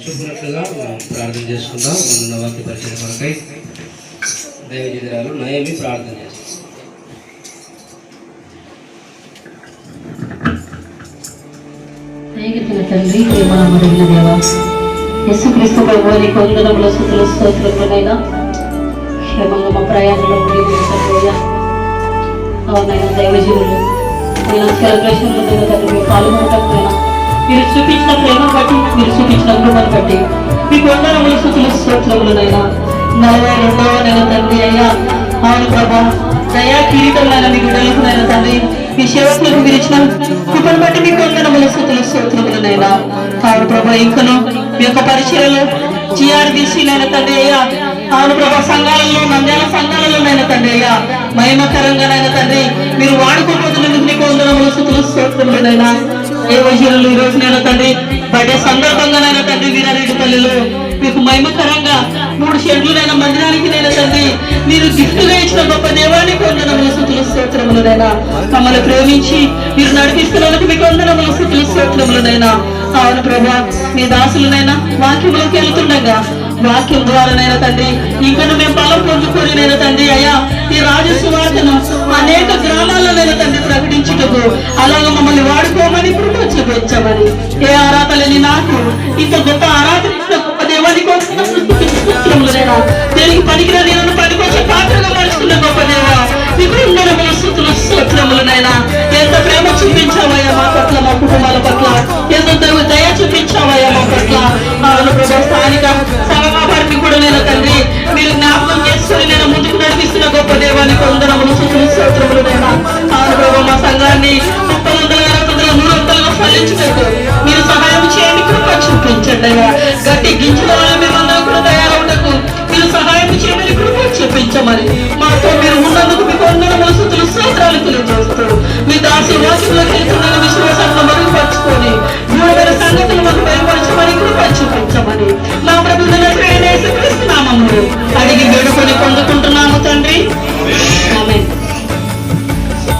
చూపినట్లుగా ప్రార్థన చేసుకుందాం మన వాక్య పరిచయం కొరకై దైవజిద్రాలు నయమి ప్రార్థన చేస్తాం తండ్రి ప్రేమ మొదలైన దేవా. యేసుక్రీస్తు ప్రభు నీ కొందనముల స్థుతుల స్తోత్రములైనా క్షేమంగా మా ప్రయాణంలో ఉండి అవునైనా దైవజీవులు నేను సెలబ్రేషన్లో నేను తండ్రి మీరు పాల్గొనటమైనా మీరు చూపించిన ప్రేమ బట్టి మీరు చూపించిన కృపను బట్టి మీ కొందనముల స్థుతుల స్తోత్రములనైనా నలభై రెండవ నెల తండ్రి అయ్యా. అవును ప్రభా దయా కిరీటంలో మీ బిడ్డలకు నైనా తండ్రి. మీ సేవకులకు మీరు ఇచ్చిన కృపను బట్టి మీ కొందనముల స్థుతుల స్తోత్రములనైనా అవును ప్రభా ఇంకను మీ యొక్క పరిచయలో జిఆర్బీసీ నైనా తండ్రి అయ్యా. అవును ప్రభా సంఘాలలో నంద్యాల సంఘాలలో నైనా తండ్రి అయ్యా. మహిమకరంగా నైనా తండ్రి మీరు వాడుకోబోతున్నందుకు నీకు వందనముల స్థుతుల స్తోత్రములనైనా ఏ వజీలు ఈ రోజు నేను తండ్రి పడే సందర్భంగా నైనా తండ్రి వీరారెడ్డిపల్లిలో మీకు మహిమకరంగా మూడు షెడ్లునైనా మందిరానికి నేను తండ్రి మీరు గిఫ్ట్గా ఇచ్చిన గొప్ప దేవానికి స్తోత్రములనైనా. మమ్మల్ని ప్రేమించి మీరు నడిపిస్తున్నందుకు మీకు వందనములు స్థుతుల స్తోత్రములనైనా. అవును ప్రభా మీ దాసులనైనా వాక్యంలోకి వెళ్తుండగా వాక్యం ద్వారానైనా తండ్రి ఇంకను మేము బలం పొందుకొని తండ్రి అయ్యా ఈ రాజు సువార్తను అనేక గ్రామాల్లోనైనా తండ్రి ప్రకటించుటకు అలాగే మమ్మల్ని వాడుకోమని ఇప్పుడు చూపించమని ఏ ఆరాధనని నాకు ఇంత గొప్ప ఆరాధన ఇచ్చిన గొప్ప దేవానికి ప్రభా స్థానిక కూడా నేను తండ్రి మీరు జ్ఞాపకం చేసుకుని నేను ముందుకు నడిపిస్తున్న గొప్ప దేవానికి వందనములు ప్రభా మా సంఘాన్ని ముప్పై వందల అరవై వందల నూరు వందలుగా ఫలించినట్టు మీరు సహాయం చేయండి కృప చూపించండి గట్టి గించిన వాళ్ళు మేమందరం కూడా తయారవుటకు మీరు సహాయం చేయమని కృప చూపించమని.